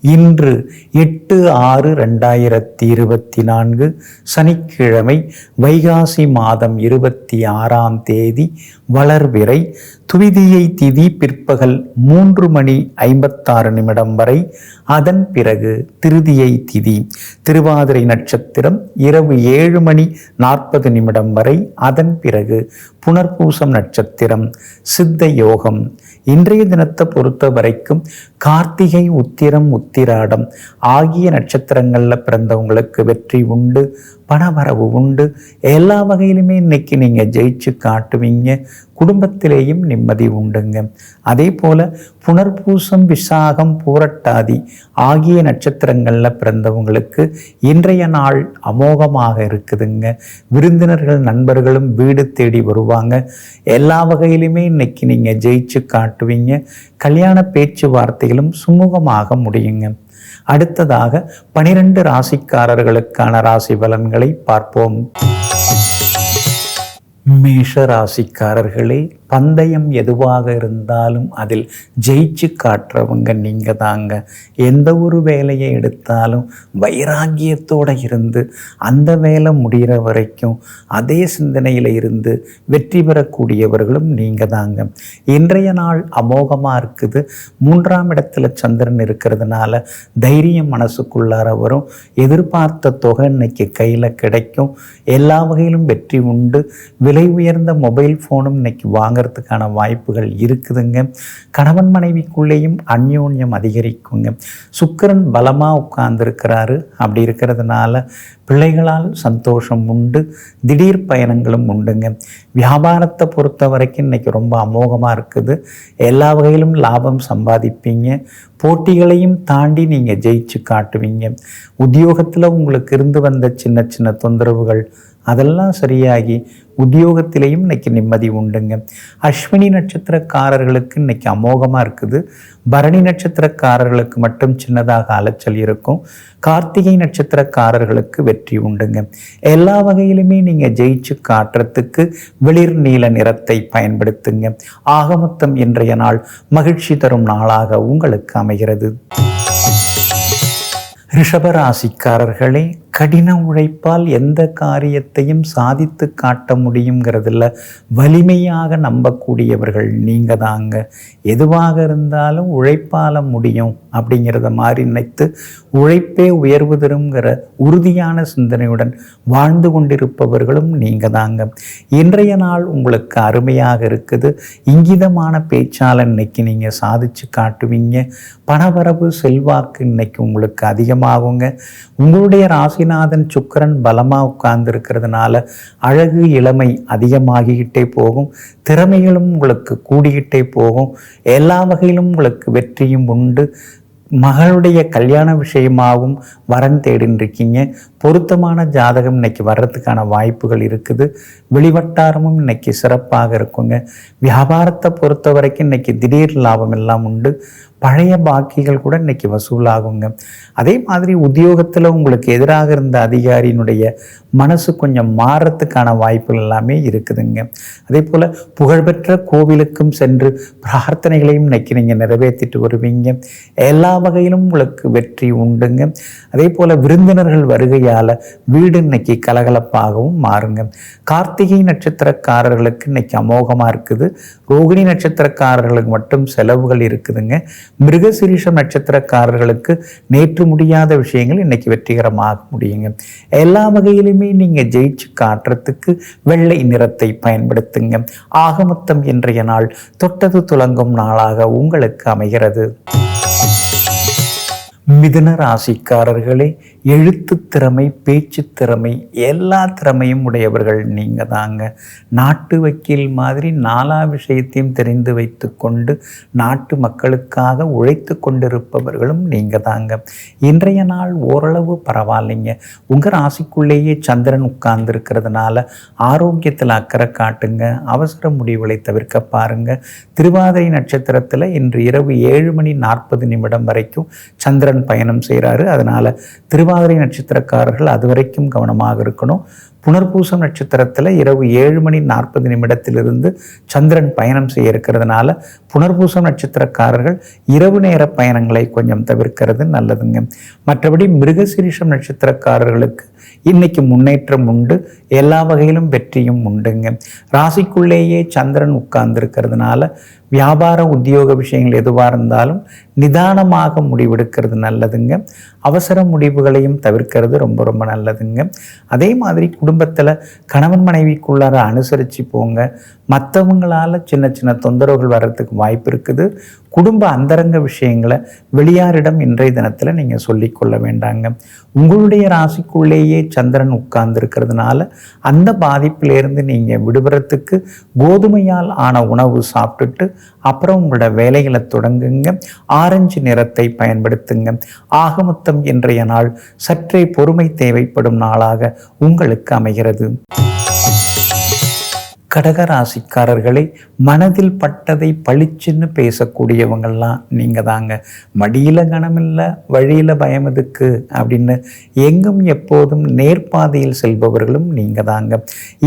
இன்று எட்டு ஆறு ரெண்டாயிரத்தி இருபத்தி நான்கு சனிக்கிழமை வைகாசி மாதம் இருபத்தி ஆறாம் தேதி வளர்விரை துவிதியை திதி பிற்பகல் மூன்று மணி ஐம்பத்தாறு நிமிடம் வரை. அதன் பிறகு திருதியை திதி. திருவாதிரை நட்சத்திரம் இரவு ஏழு மணி நாற்பது நிமிடம் வரை. அதன் பிறகு புனர்பூசம் நட்சத்திரம். சித்த யோகம். இன்றைய தினத்தை பொறுத்த வரைக்கும் கார்த்திகை உத்திரம் உத்திராடம் ஆகிய நட்சத்திரங்களில் பிறந்தவங்களுக்கு வெற்றி உண்டு. பணவரவு உண்டு. எல்லா வகையிலுமே இன்னைக்கு நீங்கள் ஜெயிச்சு காட்டுவீங்க. குடும்பத்திலேயும் நிம்மதி உண்டுங்க. அதே போல் புனர்பூசம் விசாகம் பூரட்டாதி ஆகிய நட்சத்திரங்களில் பிறந்தவங்களுக்கு இன்றைய நாள் அமோகமாக இருக்குதுங்க. விருந்தினர்கள் நண்பர்களும் வீடு தேடி வருவாங்க. எல்லா வகையிலுமே இன்னைக்கு நீங்கள் ஜெயிச்சு காட்டுவீங்க. கல்யாண பேச்சுவார்த்தைகளும் சுமூகமாக முடியுங்க. அடுத்ததாக பனிரெண்டு ராசிக்காரர்களுக்கான ராசி பலன்களை பார்ப்போம். மேஷ ராசிக்காரர்களே பந்தயம் எதுவாக இருந்தாலும் அதில் ஜெயிச்சு காட்டுறவங்க நீங்கள் தாங்க. எந்த ஒரு வேலையை எடுத்தாலும் வைராகியத்தோடு இருந்து அந்த வேலை முடிகிற வரைக்கும் அதே சிந்தனையில் இருந்து வெற்றி பெறக்கூடியவர்களும் நீங்கள் தாங்க. இன்றைய நாள் அமோகமாக இருக்குது. மூன்றாம் இடத்துல சந்திரன் இருக்கிறதுனால தைரியம் மனசுக்குள்ளார வரும். எதிர்பார்த்த தொகை இன்னைக்கு கையில் கிடைக்கும். எல்லா வகையிலும் வெற்றி உண்டு. விலை உயர்ந்த மொபைல் ஃபோனும் இன்னைக்கு வாங்கிறதுக்கான வாய்ப்புகள் இருக்குதுங்க. கணவன் மனைவிக்குள்ளேயும் அந்யோன்யம் அதிகரிக்குங்க. சுக்கரன் பலமாக உட்கார்ந்துருக்கிறாரு. அப்படி இருக்கிறதுனால பிள்ளைகளால் சந்தோஷம் உண்டு. திடீர் பயணங்களும் உண்டுங்க. வியாபாரத்தை பொறுத்த வரைக்கும் இன்றைக்கி ரொம்ப அமோகமாக இருக்குது. எல்லா வகையிலும் லாபம் சம்பாதிப்பீங்க. போட்டிகளையும் தாண்டி நீங்கள் ஜெயிச்சு காட்டுவீங்க. உத்தியோகத்தில் உங்களுக்கு இருந்து வந்த சின்ன சின்ன தொந்தரவுகள் அதெல்லாம் சரியாகி உத்தியோகத்திலையும் இன்னைக்கு நிம்மதி உண்டுங்க. அஸ்வினி நட்சத்திரக்காரர்களுக்கு இன்னைக்கு அமோகமாக இருக்குது. பரணி நட்சத்திரக்காரர்களுக்கு மட்டும் சின்னதாக அலைச்சல் இருக்கும். கார்த்திகை நட்சத்திரக்காரர்களுக்கு வெற்றி உண்டுங்க. எல்லா வகையிலுமே நீங்கள் ஜெயிச்சு காட்டுறதுக்கு வெளிர் நீல நிறத்தை பயன்படுத்துங்க. ஆகமொத்தம் இன்றைய நாள் மகிழ்ச்சி தரும் நாளாக உங்களுக்கு அமைகிறது. ரிஷபராசிக்காரர்களே கடின உழைப்பால் எந்த காரியத்தையும் சாதித்து காட்ட முடியுங்கிறதுல வலிமையாக நம்பக்கூடியவர்கள் நீங்கள் தாங்க. எதுவாக இருந்தாலும் உழைப்பால முடியும் அப்படிங்கிறத மாதிரி நினைத்து உழைப்பே உயர்வு தருங்கிற உறுதியான சிந்தனையுடன் வாழ்ந்து கொண்டிருப்பவர்களும் நீங்கள் தாங்க. இன்றைய நாள் உங்களுக்கு அருமையாக இருக்குது. இங்கிதமான பேச்சால் இன்னைக்கு நீங்கள் சாதிச்சு காட்டுவீங்க. பணவரவு செல்வாக்கு இன்னைக்கு உங்களுக்கு அதிகமாகுங்க. உங்களுடைய ராசிநாதன் சுக்கரன் பலமாக உட்கார்ந்து இருக்கிறதுனால அழகு இளமை அதிகமாகிக்கிட்டே போகும். திறமைகளும் உங்களுக்கு கூடிக்கிட்டே போகும். எல்லா வகையிலும் உங்களுக்கு வெற்றியும் உண்டு. மகளுடைய கல்யாண விஷயமாகவும் வரன் தேடின்னு இருக்கீங்க பொருத்தமான ஜாதகம் இன்னைக்கு வர்றதுக்கான வாய்ப்புகள் இருக்குது. வெளிவட்டாரமும் இன்னைக்கு சிறப்பாக இருக்குங்க. வியாபாரத்தை பொறுத்த வரைக்கும் இன்னைக்கு திடீர் லாபம் எல்லாம் உண்டு. பழைய பாக்கிகள் கூட இன்னைக்கு வசூலாகுங்க. அதே மாதிரி உத்தியோகத்தில் உங்களுக்கு எதிராக இருந்த அதிகாரியினுடைய மனசு கொஞ்சம் மாறுறதுக்கான வாய்ப்புகள் எல்லாமே இருக்குதுங்க. அதே போல் புகழ்பெற்ற கோவிலுக்கும் சென்று பிரார்த்தனைகளையும் இன்னைக்கு நீங்கள் நிறைவேற்றிட்டு வருவீங்க. எல்லா வகையிலும் உங்களுக்கு வெற்றி உண்டுங்க. அதே போல் விருந்தினர்கள் வருகையால் வீடு இன்னைக்கு கலகலப்பாகவும் மாறுங்க. கார்த்திகை நட்சத்திரக்காரர்களுக்கு இன்னைக்கு அமோகமாக இருக்குது. ரோகிணி நட்சத்திரக்காரர்களுக்கு மட்டும் செலவுகள் இருக்குதுங்க. மிருகசீரிஷம் நட்சத்திரக்காரர்களுக்கு நேற்று முடியாத விஷயங்கள் இன்னைக்கு வெற்றிகரமாக முடியுங்க. எல்லா வகையிலுமே நீங்கள் ஜெயிச்சு காட்டுறதுக்கு வெள்ளை நிறத்தை பயன்படுத்துங்க. ஆகமொத்தம் இன்றைய நாள் தொட்டது துலங்கும் நாளாக உங்களுக்கு அமைகிறது. மிதுன ராசிக்காரர்களே எழுத்து திறமை பேச்சு திறமை எல்லா திறமையும் உடையவர்கள் நீங்கள் தாங்க. நாட்டு வக்கீல் மாதிரி நாலா விஷயத்தையும் தெரிந்து வைத்து கொண்டு நாட்டு மக்களுக்காக உழைத்து கொண்டிருப்பவர்களும் நீங்கள் தாங்க. இன்றைய நாள் ஓரளவு பரவாயில்லைங்க. உங்கள் ராசிக்குள்ளேயே சந்திரன் உட்கார்ந்து இருக்கிறதுனால ஆரோக்கியத்தில் அக்கறை காட்டுங்க. அவசர முடிவுகளை தவிர்க்க பாருங்கள் திருவாதிரை நட்சத்திரத்தில் இன்று இரவு ஏழு மணி நாற்பது நிமிடம் வரைக்கும் சந்திரன் பயணம் செய்கிறாரு அதனால் திருவா மாதிரி நட்சத்திரக்காரர்கள் அது வரைக்கும் கவனமாக இருக்கணும். புனர்பூசம் நட்சத்திரத்தில் இரவு ஏழு மணி நாற்பது நிமிடத்திலிருந்து சந்திரன் பயணம் செய்ய இருக்கிறதுனால புனர்பூசம் நட்சத்திரக்காரர்கள் இரவு நேர பயணங்களை கொஞ்சம் தவிர்க்கிறது நல்லதுங்க. மற்றபடி மிருகசிரிஷம் நட்சத்திரக்காரர்களுக்கு இன்னைக்கு முன்னேற்றம் உண்டு எல்லா வகையிலும் வெற்றியும் உண்டுங்க. ராசிக்குள்ளேயே சந்திரன் உட்கார்ந்து இருக்கிறதுனால வியாபார உத்தியோக விஷயங்கள் எதுவாக இருந்தாலும் நிதானமாக முடிவெடுக்கிறது நல்லதுங்க. அவசர முடிவுகளையும் தவிர்க்கிறது ரொம்ப ரொம்ப நல்லதுங்க. அதே மாதிரி குடும்பத்தில் கணவன் மனைவிக்குள்ளார அனுசரித்து போங்க. மற்றவங்களால் சின்ன சின்ன தொந்தரவுகள் வர்றதுக்கு வாய்ப்பு இருக்குது. குடும்ப அந்தரங்க விஷயங்களை வெளியாரிடம் இன்றைய தினத்தில் நீங்கள் சொல்லிக்கொள்ள வேண்டாங்க. உங்களுடைய ராசிக்குள்ளேயே சந்திரன் உட்கார்ந்து இருக்கிறதுனால அந்த பாதிப்பிலேருந்து நீங்கள் விடுபடுறதுக்கு கோதுமையால் ஆன உணவு சாப்பிட்டுட்டு அப்புறம் உங்களோட வேலைகளை தொடங்குங்க. ஆரஞ்சு நிறத்தை பயன்படுத்துங்க. ஆகமொத்தம் இன்றைய நாள் சற்றே பொறுமை தேவைப்படும் நாளாக உங்களுக்கு அமைகிறது. கடகராசிக்காரர்களை மனதில் பட்டதை பளிச்சுன்னு பேசக்கூடியவங்கள்லாம் நீங்கள் தாங்க. மடியில் கனமில்லை வழியில் பயம் எதுக்கு அப்படின்னு எங்கும் எப்போதும் நேர்பாதையில் செல்பவர்களும் நீங்கள் தாங்க.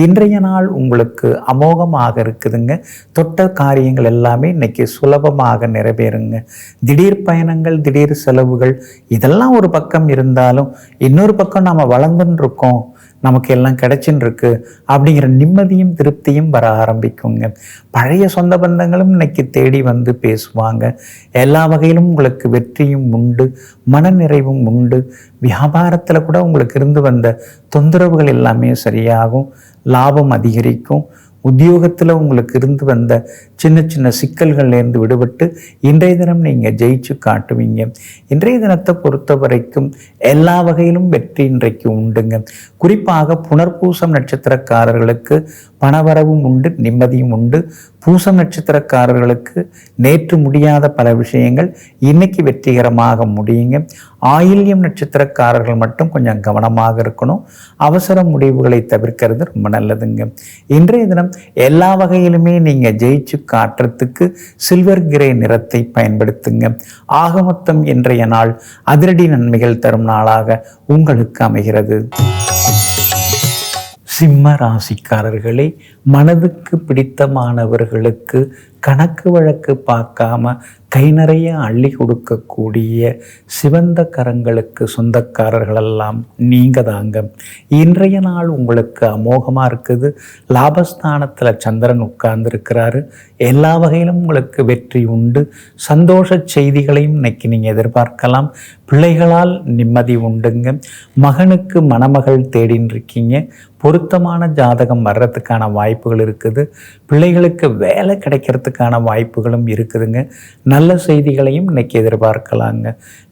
இன்றைய நாள் உங்களுக்கு அமோகமாக இருக்குதுங்க. தொட்ட காரியங்கள் எல்லாமே இன்னைக்கு சுலபமாக நிறைவேறுங்க. திடீர் பயணங்கள் திடீர் செலவுகள் இதெல்லாம் ஒரு பக்கம் இருந்தாலும் இன்னொரு பக்கம் நாம் வளர்ந்துன்னு இருக்கோம் நமக்கு எல்லாம் கிடைச்சின்னு இருக்கு அப்படிங்கிற நிம்மதியும் திருப்தியும் வர ஆரம்பிக்குங்க. பழைய சொந்த பந்தங்களும் இன்னைக்கு தேடி வந்து பேசுவாங்க. எல்லா வகையிலும் உங்களுக்கு வெற்றியும் உண்டு மனநிறைவும் உண்டு. வியாபாரத்தில் கூட உங்களுக்கு இருந்து வந்த தொந்தரவுகள் எல்லாமே சரியாகும் லாபம் அதிகரிக்கும். உத்தியோகத்தில் உங்களுக்கு இருந்து வந்த சின்ன சின்ன சிக்கல்கள்லேருந்து விடுபட்டு இன்றைய தினம் நீங்கள் ஜெயிச்சு காட்டுவீங்க. இன்றைய தினத்தை பொறுத்த வரைக்கும் எல்லா வகையிலும் வெற்றி இன்றைக்கு உண்டுங்க. குறிப்பாக புனர்பூசம் நட்சத்திரக்காரர்களுக்கு பணவரவும் உண்டு நிம்மதியும் உண்டு. பூச நட்சத்திரக்காரர்களுக்கு நேற்று முடியாத பல விஷயங்கள் இன்னைக்கு வெற்றிகரமாக முடியுங்க. ஆயில்யம் நட்சத்திரக்காரர்கள் மட்டும் கொஞ்சம் கவனமாக இருக்கணும். அவசர முடிவுகளை தவிர்க்கிறது ரொம்ப நல்லதுங்க. இன்றைய தினம் எல்லா வகையிலுமே நீங்கள் ஜெயிச்சு காட்டுறதுக்கு சில்வர் கிரே நிறத்தை பயன்படுத்துங்க. ஆகமொத்தம் இன்றைய நாள் அதிரடி நன்மைகள் தரும் நாளாக உங்களுக்கு அமைகிறது. சிம்ம ராசிக்காரர்களே மனதுக்கு பிடித்தமானவர்களுக்கு கணக்கு வழக்கு பார்க்காம கை நிறைய அள்ளி கொடுக்கக்கூடிய சிவந்த கரங்களுக்கு சொந்தக்காரர்களெல்லாம் நீங்கள் தாங்க இன்றைய நாள் உங்களுக்கு அமோகமாக இருக்குது. லாபஸ்தானத்தில் சந்திரன் உட்கார்ந்துருக்கிறாரு. எல்லா வகையிலும் உங்களுக்கு வெற்றி உண்டு. சந்தோஷ செய்திகளையும் இன்னைக்கு நீங்கள் எதிர்பார்க்கலாம். பிள்ளைகளால் நிம்மதி உண்டுங்க. மகனுக்கு மணமகள் தேடின்னு இருக்கீங்க பொருத்தமான ஜாதகம் வர்றதுக்கான வாய்ப்புகள் இருக்குது. பிள்ளைகளுக்கு வேலை கிடைக்கிறதுக்கு கிடைக்கிறதுக்கான வாய்ப்புகளும் இருக்குதுங்க. நல்ல செய்திகளையும் இன்னைக்கு எதிர்பார்க்கலாங்க.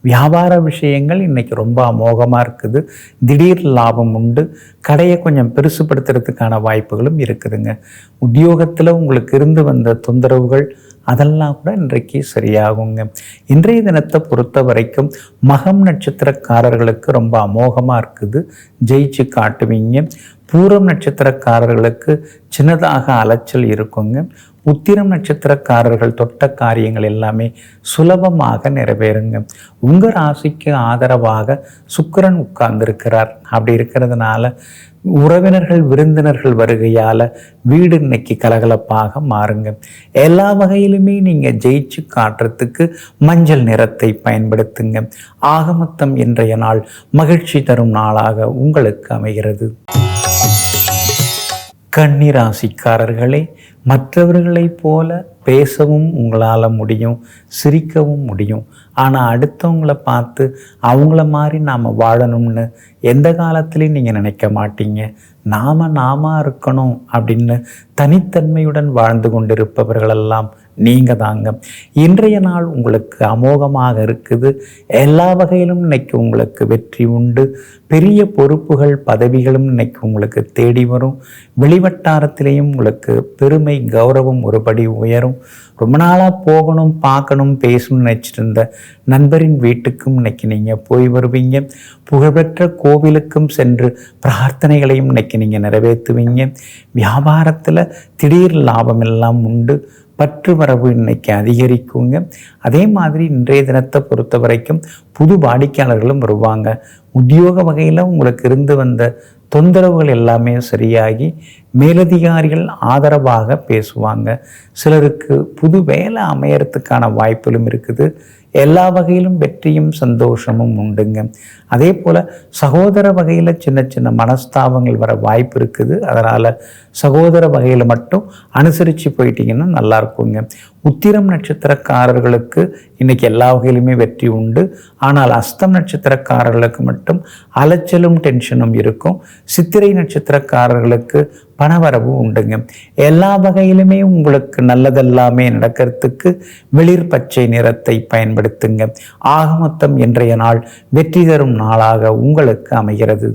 வியாபார விஷயங்கள் இன்றைக்கி ரொம்ப அமோகமாக இருக்குது. திடீர் லாபம் உண்டு. கடையை கொஞ்சம் பெருசுப்படுத்துறதுக்கான வாய்ப்புகளும் இருக்குதுங்க. உத்தியோகத்தில் உங்களுக்கு இருந்து வந்த தொந்தரவுகள் அதெல்லாம் கூட இன்றைக்கு சரியாகுங்க. இன்றைய தினத்தை பொறுத்த வரைக்கும் மகம் நட்சத்திரக்காரர்களுக்கு ரொம்ப அமோகமாக இருக்குது. ஜெயிச்சு காட்டுவீங்க. பூரம் நட்சத்திரக்காரர்களுக்கு சின்னதாக அலைச்சல் இருக்குங்க. உத்திரம் நட்சத்திரக்காரர்கள் தொட்ட காரியங்கள் எல்லாமே சுலபமாக நிறைவேறுங்க. உங்கள் ராசிக்கு ஆதரவாக சுக்கிரன் உட்கார்ந்துருக்கிறார். அப்படி இருக்கிறதுனால உறவினர்கள் விருந்தினர்கள் வருகையால் வீடு இன்னைக்கு கலகலப்பாக மாறுங்க. எல்லா வகையிலுமே நீங்கள் ஜெயிச்சு காட்டுறதுக்கு மஞ்சள் நிறத்தை பயன்படுத்துங்க. ஆகமத்தம் இன்றைய நாள் மகிழ்ச்சி தரும் நாளாக உங்களுக்கு அமைகிறது. கன்னிராசிக்காரர்களே மற்றவர்களைப் போல பேசவும் உங்களால் முடியும் சிரிக்கவும் முடியும். ஆனால் அடுத்தவங்கள பார்த்து அவங்கள மாதிரி நாம் வாழணும்னு எந்த காலத்துலேயும் நீங்கள் நினைக்க மாட்டீங்க. நாம் நாம இருக்கணும் அப்படின்னு தனித்தன்மையுடன் வாழ்ந்து கொண்டிருப்பவர்களெல்லாம் நீங்கள் தாங்க இன்றைய நாள் உங்களுக்கு அமோகமாக இருக்குது. எல்லா வகையிலும் இன்னைக்கு உங்களுக்கு வெற்றி உண்டு. பெரிய பொறுப்புகள் பதவிகளும் இன்னைக்கு உங்களுக்கு தேடி வரும். வெளிவட்டாரத்திலையும் உங்களுக்கு பெருமை கௌரவம் ஒருபடி உயரும். ரொம்ப நாளாக போகணும் பார்க்கணும் பேசணும்னு நினச்சிட்டு இருந்த நண்பரின் வீட்டுக்கும் இன்னைக்கு நீங்கள் போய் வருவீங்க. புகழ்பெற்ற கோவிலுக்கும் சென்று பிரார்த்தனைகளையும் இன்னைக்கு நீங்கள் நிறைவேற்றுவீங்க. வியாபாரத்தில் திடீர் லாபம் எல்லாம் உண்டு. பற்று வரவு இன்னைக்கு அதிகரிக்குங்க. அதே மாதிரி இன்றைய தினத்தை பொறுத்த வரைக்கும் புது வாடிக்கையாளர்களும் வருவாங்க. உத்தியோக வகையில் உங்களுக்கு இருந்து வந்த தொந்தரவுகள் எல்லாமே சரியாகி மேலதிகாரிகள் ஆதரவாக பேசுவாங்க. சிலருக்கு புது வேலை அமையறதுக்கான வாய்ப்புகளும் இருக்குது. எல்லா வகையிலும் வெற்றியும் சந்தோஷமும் உண்டுங்க. அதே போல் சகோதர வகையில் சின்ன சின்ன மனஸ்தாபங்கள் வர வாய்ப்பு இருக்குது. அதனால் சகோதர வகையில் மட்டும் அனுசரித்து போயிட்டீங்கன்னா நல்லா இருக்குங்க. உத்திரம் நட்சத்திரக்காரர்களுக்கு இன்னைக்கு எல்லா வகையிலுமே வெற்றி உண்டு. ஆனால் அஸ்தம் நட்சத்திரக்காரர்களுக்கு மட்டும் அலைச்சலும் டென்ஷனும் இருக்கும். சித்திரை நட்சத்திரக்காரர்களுக்கு பணவரவு உண்டுங்க. எல்லா வகையிலுமே உங்களுக்கு நல்லதெல்லாமே நடக்கிறதுக்கு வெளிர் பச்சை நிறத்தை பயன்படுத்துங்க. ஆகமொத்தம் இன்றைய நாள் வெற்றி தரும் நாளாக உங்களுக்கு அமைகிறது.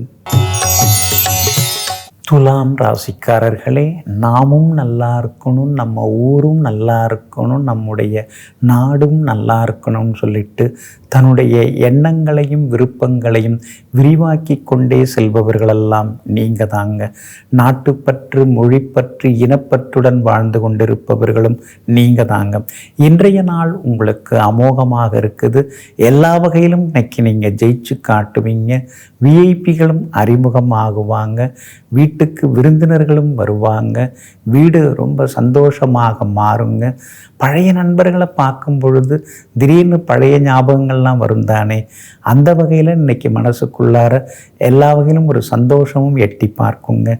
துலாம் ராசிக்காரர்களே நாமும் நல்லா இருக்கணும் நம்ம ஊரும் நல்லா இருக்கணும் நம்முடைய நாடும் நல்லா இருக்கணும்னு சொல்லிட்டு தன்னுடைய எண்ணங்களையும் விருப்பங்களையும் விரிவாக்கி கொண்டே செல்பவர்களெல்லாம் நீங்கள் தாங்க. நாட்டுப்பற்று மொழிப்பற்று இனப்பற்றுடன் வாழ்ந்து கொண்டிருப்பவர்களும் நீங்கள் தாங்க. இன்றைய நாள் உங்களுக்கு அமோகமாக இருக்குது. எல்லா வகையிலும் இன்னைக்கு நீங்கள் ஜெயிச்சு காட்டுவீங்க. விஐபிகளும் அறிமுகமாகுவாங்க. வீட்டுக்கு விருந்தினர்களும் வருவாங்க. வீடு ரொம்ப சந்தோஷமாக மாறுங்க. பழைய நண்பர்களை பார்க்கும் பொழுது திடீர்னு பழைய ஞாபகங்கள்லாம் வரும் தானே. அந்த வகையில் இன்றைக்கி மனசுக்குள்ளார எல்லா வகையிலும் ஒரு சந்தோஷமும் எட்டி பார்க்குங்க.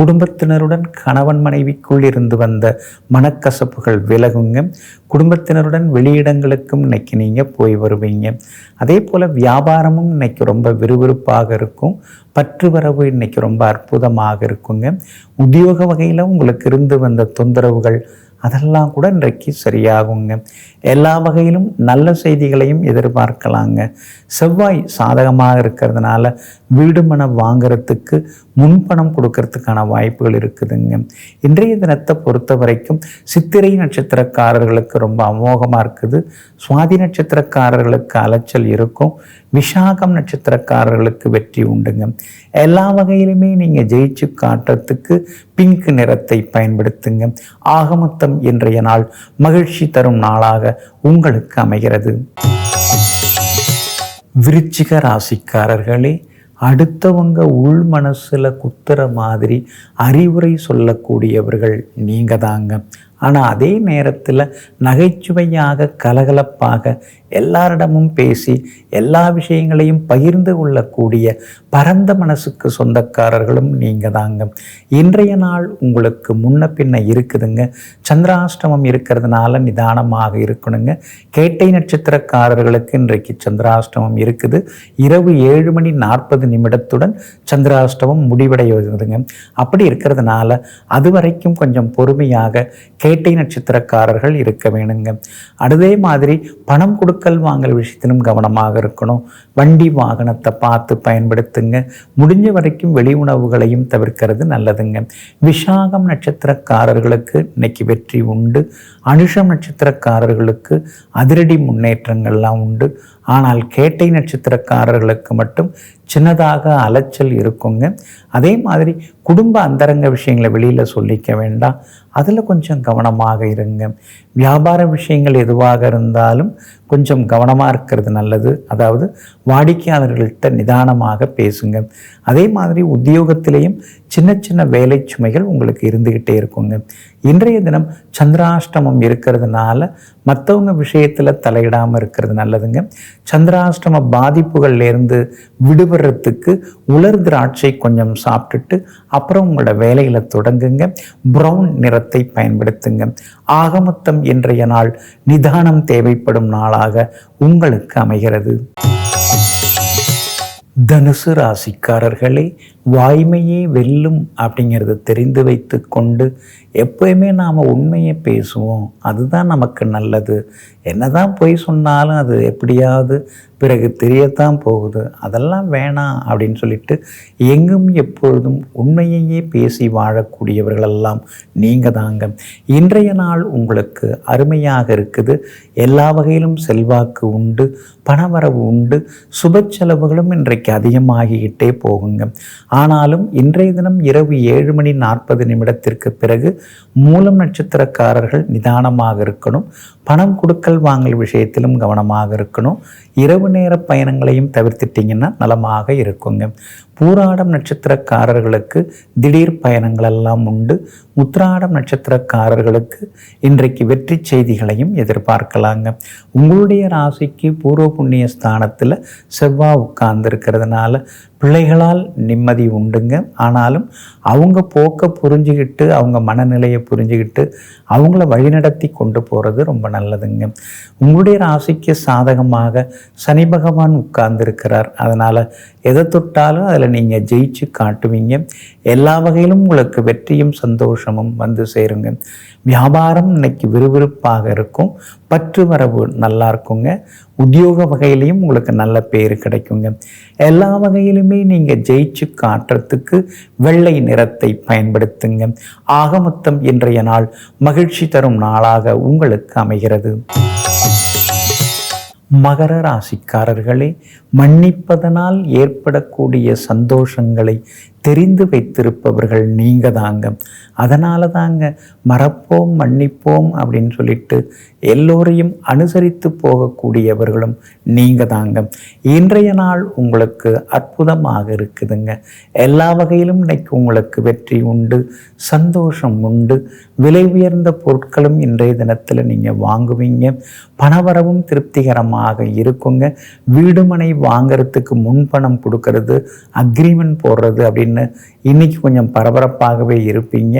குடும்பத்தினருடன் கணவன் மனைவிக்குள் இருந்து வந்த மனக்கசப்புகள் விலகுங்க. குடும்பத்தினருடன் வெளியிடங்களுக்கும் இன்னைக்கு நீங்கள் போய் வருவீங்க. அதே போல் வியாபாரமும் இன்னைக்கு ரொம்ப விறுவிறுப்பாக இருக்கும். பற்று வரவு இன்னைக்கு ரொம்ப அற்புதமாக இருக்குங்க. உத்தியோக வகையில் உங்களுக்கு இருந்து வந்த தொந்தரவுகள் அதெல்லாம் கூட இன்றைக்கு சரியாகுங்க. எல்லா வகையிலும் நல்ல செய்திகளையும் எதிர்பார்க்கலாங்க. செவ்வாய் சாதகமாக இருக்கிறதுனால வீடு மனம் வாங்கிறதுக்கு முன்பணம் கொடுக்கறதுக்கான வாய்ப்புகள் இருக்குதுங்க. இன்றைய தினத்தை பொறுத்த வரைக்கும் சித்திரை நட்சத்திரக்காரர்களுக்கு ரொம்ப அமோகமாக இருக்குது. சுவாதி நட்சத்திரக்காரர்களுக்கு அலைச்சல் இருக்கும். விஷாகம் நட்சத்திரக்காரர்களுக்கு வெற்றி உண்டுங்க. எல்லா வகையிலுமே நீங்கள் ஜெயிச்சு காட்டுறதுக்கு பிங்க் நிறத்தை பயன்படுத்துங்க. ஆகமொத்தம் இன்றைய நாள் மகிழ்ச்சி தரும் நாளாக உங்களுக்கு அமைகிறது. விருச்சிக ராசிக்காரர்களே அடுத்தவங்க உள் மனசில் குத்துற மாதிரி அறிவுரை சொல்லக்கூடியவர்கள் நீங்க தாங்க ஆனால் அதே நேரத்தில் நகைச்சுவையாக கலகலப்பாக எல்லாரிடமும் பேசி எல்லா விஷயங்களையும் பகிர்ந்து கொள்ளக்கூடிய பரந்த மனசுக்கு சொந்தக்காரர்களும் நீங்கள் தாங்க. இன்றைய நாள் உங்களுக்கு முன்ன பின்ன இருக்குதுங்க. சந்திராஷ்டமம் இருக்கிறதுனால நிதானமாக இருக்கணுங்க. கேட்டை நட்சத்திரக்காரர்களுக்கு இன்றைக்கு சந்திராஷ்டமம் இருக்குது. இரவு ஏழு மணி நாற்பது நிமிடத்துடன் சந்திராஷ்டமம் முடிவடைவதுங்க. அப்படி இருக்கிறதுனால அது வரைக்கும் கொஞ்சம் பொறுமையாக கே கேட்டை நட்சத்திரக்காரர்கள் இருக்க வேணுங்க. அதே மாதிரி பணம் கொடுக்கல் வாங்கல் விஷயத்திலும் கவனமாக இருக்கணும். வண்டி வாகனத்தை பார்த்து பயன்படுத்துங்க. முடிஞ்ச வரைக்கும் வெளி உணவுகளையும் தவிர்க்கிறது நல்லதுங்க. விஷாகம் நட்சத்திரக்காரர்களுக்கு இன்னைக்கு வெற்றி உண்டு. அனுஷம் நட்சத்திரக்காரர்களுக்கு அதிரடி முன்னேற்றங்கள்லாம் உண்டு. ஆனால் கேட்டை நட்சத்திரக்காரர்களுக்கு மட்டும் சின்னதாக அலைச்சல் இருக்குங்க. அதே மாதிரி குடும்ப அந்தரங்க விஷயங்களை வெளியில் சொல்லிக்க வேண்டாம். அதில் கொஞ்சம் கவனமாக இருங்க. வியாபார விஷயங்கள் எதுவாக இருந்தாலும் கொஞ்சம் கவனமாக இருக்கிறது நல்லது. அதாவது வாடிக்கையாளர்கள்ட்ட நிதானமாக பேசுங்க. அதே மாதிரி உத்தியோகத்திலையும் சின்ன சின்ன வேலை சுமைகள் உங்களுக்கு இருந்துக்கிட்டே இருக்குங்க. இன்றைய தினம் சந்திராஷ்டமம் இருக்கிறதுனால மற்றவங்க விஷயத்தில் தலையிடாமல் இருக்கிறது நல்லதுங்க. சந்திராஷ்டம பாதிப்புகள்லேருந்து விடுபடுறதுக்கு உலர் திராட்சை கொஞ்சம் சாப்பிட்டுட்டு அப்புறம் உங்களோட வேலையில் தொடங்குங்க. ப்ரௌன் நிறத்தை பயன்படுத்துங்க. ஆகமொத்தம் இன்றைய நாள் நிதானம் தேவைப்படும் நாளாக உங்களுக்கு அமைகிறது. தனுசு ராசிக்காரர்களே வாய்மையே வெல்லும் அப்படிங்கிறத தெரிந்து வைத்து கொண்டு எப்போயுமே நாம் உண்மையை பேசுவோம். அதுதான் நமக்கு நல்லது. என்னதான் பொய் சொன்னாலும் அது எப்படியாவது பிறகு தெரியத்தான் போகுது. அதெல்லாம் வேணாம் அப்படின்னு சொல்லிட்டு எங்கும் எப்பொழுதும் உண்மையையே பேசி வாழக்கூடியவர்களெல்லாம் நீங்கள் தாங்க. இன்றைய நாள் உங்களுக்கு அருமையாக இருக்குது. எல்லா வகையிலும் செல்வாக்கு உண்டு பணவரவு உண்டு சுப செலவுகளும் இன்றைக்கு அதிகமாகிக்கிட்டே போகுங்க. ஆனாலும் இன்றைய தினம் இரவு ஏழு மணி நாற்பது நிமிடத்திற்கு பிறகு மூலம் நட்சத்திரக்காரர்கள் நிதானமாக இருக்கணும். பணம் கொடுக்கல் வாங்கல் விஷயத்திலும் கவனமாக இருக்கணும். இரவு நேர பயணங்களையும் தவிர்த்துட்டிங்கன்னா நலமாக இருக்குங்க. பூராடம் நட்சத்திரக்காரர்களுக்கு திடீர் பயணங்கள் எல்லாம் உண்டு. உத்ராடம் நட்சத்திரக்காரர்களுக்கு இன்றைக்கு வெற்றி செய்திகளையும் எதிர்பார்க்கலாங்க. உங்களுடைய ராசிக்கு பூர்வ புண்ணிய ஸ்தானத்தில் செவ்வாய் உட்கார்ந்துருக்கிறதுனால பிள்ளைகளால் நிம்மதி உண்டுங்க. ஆனாலும் அவங்க போக்க புரிஞ்சுக்கிட்டு அவங்க மனநிலையை புரிஞ்சுக்கிட்டு அவங்கள வழிநடத்தி கொண்டு போகிறது ரொம்ப நல்லதுங்க. உங்களுடைய ராசிக்கு சாதகமாக சனி பகவான் உட்கார்ந்துருக்கிறார். அதனால் எதை தொட்டாலும் அதில் நீங்கள் ஜெயிச்சு காட்டுவீங்க. எல்லா வகையிலும் உங்களுக்கு வெற்றியும் சந்தோஷமும் வந்து சேருங்க. வியாபாரம் இன்னைக்கு விறுவிறுப்பாக இருக்கும். பற்று வரவு நல்லா இருக்குங்க. உத்தியோக வகையிலையும் உங்களுக்கு நல்ல பேர் கிடைக்குங்க. எல்லா வகையிலுமே நீங்கள் ஜெயிச்சு காட்டுறதுக்கு வெள்ளை நிறத்தை பயன்படுத்துங்க. ஆகமொத்தம் இன்றைய நாள் மகிழ்ச்சி தரும் நாளாக உங்களுக்கு அமைகிறது. மகர ராசிக்காரர்களே மன்னிப்பதனால் ஏற்படக்கூடிய சந்தோஷங்களை தெரிந்து வைத்திருப்பவர்கள் நீங்கள் தாங்க அதனால தாங்க மறப்போம் மன்னிப்போம் அப்படின்னு சொல்லிட்டு எல்லோரையும் அனுசரித்து போகக்கூடியவர்களும் நீங்கள் தாங்க இன்றைய நாள் உங்களுக்கு அற்புதமாக இருக்குதுங்க. எல்லா வகையிலும் இன்னைக்கு உங்களுக்கு வெற்றி உண்டு சந்தோஷம் உண்டு. விலை உயர்ந்த பொருட்களும் இன்றைய தினத்தில் நீங்கள் வாங்குவீங்க. பணவரவும் திருப்திகரமாக இருக்குங்க. வீடுமனை வாங்கிறதுக்கு முன்பணம் கொடுக்கறது அக்ரிமெண்ட் போடுறது அப்படின்னு இன்னைக்கு கொஞ்சம் பரபரப்பாகவே இருப்பீங்க.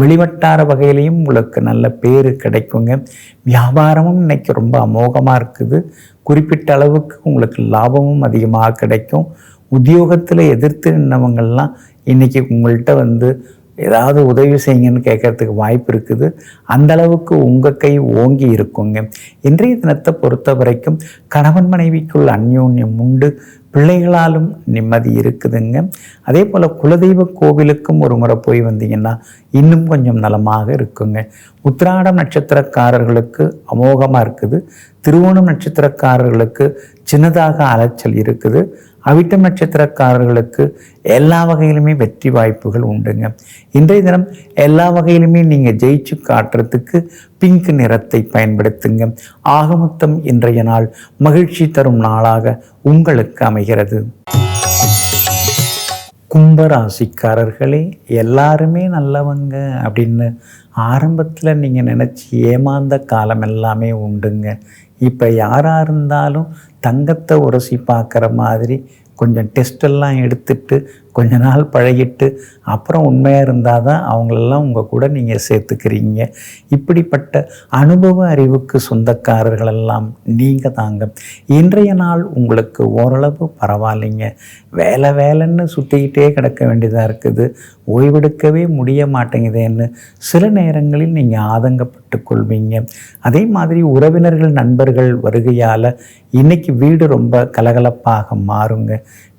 வெளிவட்டார வகையிலையும் உங்களுக்கு நல்ல பேர் கிடைக்குங்க. வியாபாரமும் இன்னைக்கு ரொம்ப அமோகமாக இருக்குது. குறிப்பிட்ட அளவுக்கு உங்களுக்கு லாபமும் அதிகமாக கிடைக்கும். உத்தியோகத்தில் எதிர்த்து நின்றவங்கள்லாம் இன்னைக்கு உங்கள்கிட்ட வந்து ஏதாவது உதவி செய்யுங்கன்னு கேட்கறதுக்கு வாய்ப்பு இருக்குது. அந்தளவுக்கு உங்கள் கை ஓங்கி இருக்குங்க. இன்றைய தினத்தை பொறுத்த வரைக்கும் கணவன் மனைவிக்குள் அந்யோன்யம் உண்டு. பிள்ளைகளாலும் நிம்மதி இருக்குதுங்க. அதே போல் குலதெய்வ கோவிலுக்கும் ஒரு முறை போய் வந்தீங்கன்னா இன்னும் கொஞ்சம் நலமாக இருக்குங்க. உத்திராடம் நட்சத்திரக்காரர்களுக்கு அமோகமாக இருக்குது. திருவோணம் நட்சத்திரக்காரர்களுக்கு சின்னதாக அலைச்சல் இருக்குது. அவிட்டம் நட்சத்திரக்காரர்களுக்கு எல்லா வகையிலுமே வெற்றி வாய்ப்புகள் உண்டுங்க. இன்றைய தினம் எல்லா வகையிலுமே நீங்கள் ஜெயிச்சு காட்டுறதுக்கு பிங்க் நிறத்தை பயன்படுத்துங்க. ஆகமொத்தம் இன்றைய நாள் மகிழ்ச்சி தரும் நாளாக உங்களுக்கு அமைகிறது. கும்பராசிக்காரர்களே எல்லாருமே நல்லவங்க அப்படின்னு ஆரம்பத்தில் நீங்கள் நினச்சி ஏமாந்த காலம் எல்லாமே உண்டுங்க. இப்போ யாராக இருந்தாலும் தங்கத்தை உரசி பார்க்குற மாதிரி கொஞ்சம் டெஸ்டெல்லாம் எடுத்துட்டு கொஞ்ச நாள் பழகிட்டு அப்புறம் உண்மையாக இருந்தால் தான் அவங்களெல்லாம் உங்கள் கூட நீங்கள் சேர்த்துக்கிறீங்க. இப்படிப்பட்ட அனுபவ அறிவுக்கு சொந்தக்காரர்களெல்லாம் நீங்கள் தாங்க. இன்றைய நாள் உங்களுக்கு ஓரளவு பரவாயில்லைங்க. வேலை வேலைன்னு சுற்றிக்கிட்டே கிடக்க வேண்டியதாக இருக்குது. ஓய்வெடுக்கவே முடிய மாட்டேங்குதேன்னு சில நேரங்களில் நீங்கள் ஆதங்கப்பட்டு கொள்வீங்க. அதே மாதிரி உறவினர்கள் நண்பர்கள் வருகையால் இன்றைக்கி வீடு ரொம்ப கலகலப்பாக மாறுங்க.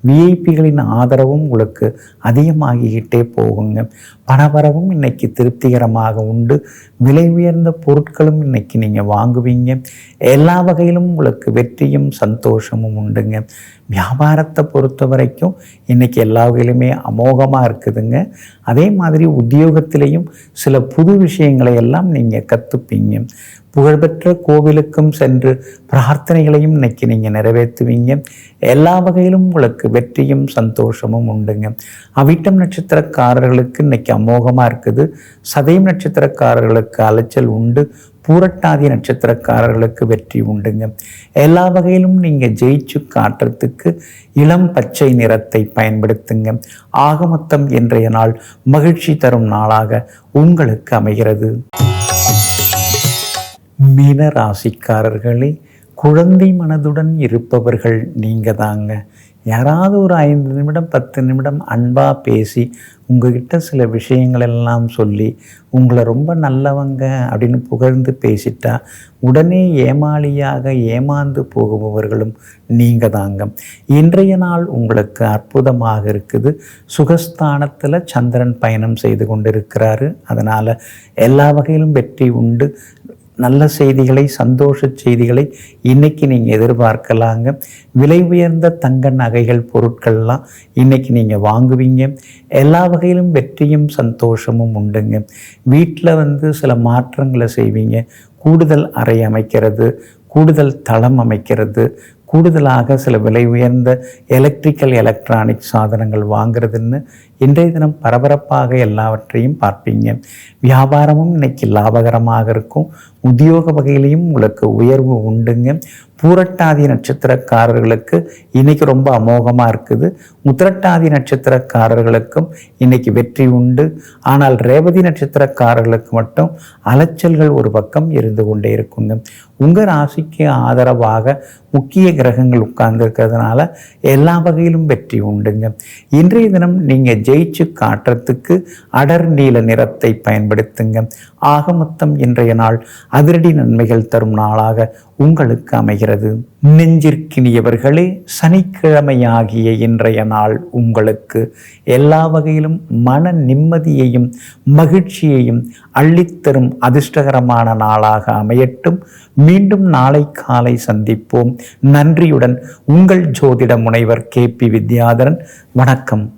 விஐபிகளின் ஆதரவும் உங்களுக்கு அதிகமாகிக்கிட்டே போகுங்க. பணவரவும் இன்னைக்கு திருப்திகரமாக உண்டு. விலை உயர்ந்த பொருட்களும் இன்னைக்கு நீங்கள் வாங்குவீங்க. எல்லா வகையிலும் உங்களுக்கு வெற்றியும் சந்தோஷமும் உண்டுங்க. வியாபாரத்தை பொறுத்த வரைக்கும் இன்னைக்கு எல்லா வகையிலுமே அமோகமாக இருக்குதுங்க. அதே மாதிரி உத்தியோகத்திலையும் சில புது விஷயங்களை எல்லாம் நீங்கள் கற்றுப்பீங்க புகழ்பெற்ற கோவிலுக்கும் சென்று பிரார்த்தனைகளையும் இன்னைக்கு நீங்கள் நிறைவேற்றுவீங்க. எல்லா வகையிலும் உங்களுக்கு வெற்றியும் சந்தோஷமும் உண்டுங்க. அவிட்டம் நட்சத்திரக்காரர்களுக்கு இன்னைக்கு அமோகமாக இருக்குது. சதயம் நட்சத்திரக்காரர்களுக்கு அலைச்சல் உண்டு. பூரட்டாதி நட்சத்திரக்காரர்களுக்கு வெற்றி உண்டுங்க. எல்லா வகையிலும் நீங்கள் ஜெயிச்சு காட்டுறதுக்கு இளம் பச்சை நிறத்தை பயன்படுத்துங்க. ஆகமொத்தம் இன்றைய நாள் மகிழ்ச்சி தரும் நாளாக உங்களுக்கு அமைகிறது. மீன ராசிக்காரர்களே குழந்தை மனதுடன் இருப்பவர்கள் நீங்கள் தாங்க. யாராவது ஒரு ஐந்து நிமிடம் பத்து நிமிடம் அன்பாக பேசி உங்ககிட்ட சில விஷயங்கள் எல்லாம் சொல்லி உங்களை ரொம்ப நல்லவங்க அப்படின்னு புகழ்ந்து பேசிட்டா உடனே ஏமாளியாக ஏமாந்து போகுபவர்களும் நீங்கள் தாங்க. இன்றைய நாள் உங்களுக்கு அற்புதமாக இருக்குது. சுகஸ்தானத்தில் சந்திரன் பயணம் செய்து கொண்டிருக்கிறாரு. அதனால் எல்லா வகையிலும் வெற்றி உண்டு. நல்ல செய்திகளை சந்தோஷ செய்திகளை இன்றைக்கி நீங்கள் எதிர்பார்க்கலாங்க. விலை உயர்ந்த தங்க நகைகள் பொருட்கள்லாம் இன்றைக்கி நீங்கள் வாங்குவீங்க. எல்லா வகையிலும் வெற்றியும் சந்தோஷமும் உண்டுங்க. வீட்டில் வந்து சில மாற்றங்களை செய்வீங்க. கூடுதல் அறை அமைக்கிறது கூடுதல் தளம் அமைக்கிறது கூடுதலாக சில விலை உயர்ந்த எலக்ட்ரிக்கல் எலக்ட்ரானிக் சாதனங்கள் வாங்குறதுன்னு இன்றைய தினம் பரபரப்பாக எல்லாவற்றையும் பார்ப்பீங்க. வியாபாரமும் இன்னைக்கு லாபகரமாக இருக்கும். உத்தியோக வகையிலையும் உங்களுக்கு உயர்வு உண்டுங்க. பூரட்டாதி நட்சத்திரக்காரர்களுக்கு இன்னைக்கு ரொம்ப அமோகமாக இருக்குது. முத்திரட்டாதி நட்சத்திரக்காரர்களுக்கும் இன்னைக்கு வெற்றி உண்டு. ஆனால் ரேவதி நட்சத்திரக்காரர்களுக்கு மட்டும் அலைச்சல்கள் ஒரு பக்கம் இருந்து கொண்டே இருக்குங்க. உங்கள் ராசிக்கு ஆதரவாக முக்கிய கிரகங்கள் உட்கார்ந்து இருக்கிறதுனால எல்லா வகையிலும் வெற்றி உண்டுங்க. இன்றைய தினம் நீங்கள் ஜெயிச்சு காட்டுறதுக்கு அடர் நீல நிறத்தை பயன்படுத்துங்க. ஆக மொத்தம் இன்றைய நாள் அதிரடி நன்மைகள் தரும் நாளாக உங்களுக்கு அமைகிறது. நெஞ்சிற்கினியவர்களே சனிக்கிழமையாகிய இன்றைய நாள் உங்களுக்கு எல்லா வகையிலும் மன நிம்மதியையும் மகிழ்ச்சியையும் அள்ளித்தரும் அதிர்ஷ்டகரமான நாளாக அமையட்டும். மீண்டும் நாளை காலை சந்திப்போம். நன்றியுடன் உங்கள் ஜோதிட முனைவர் கே பி வித்யாதரன். வணக்கம்.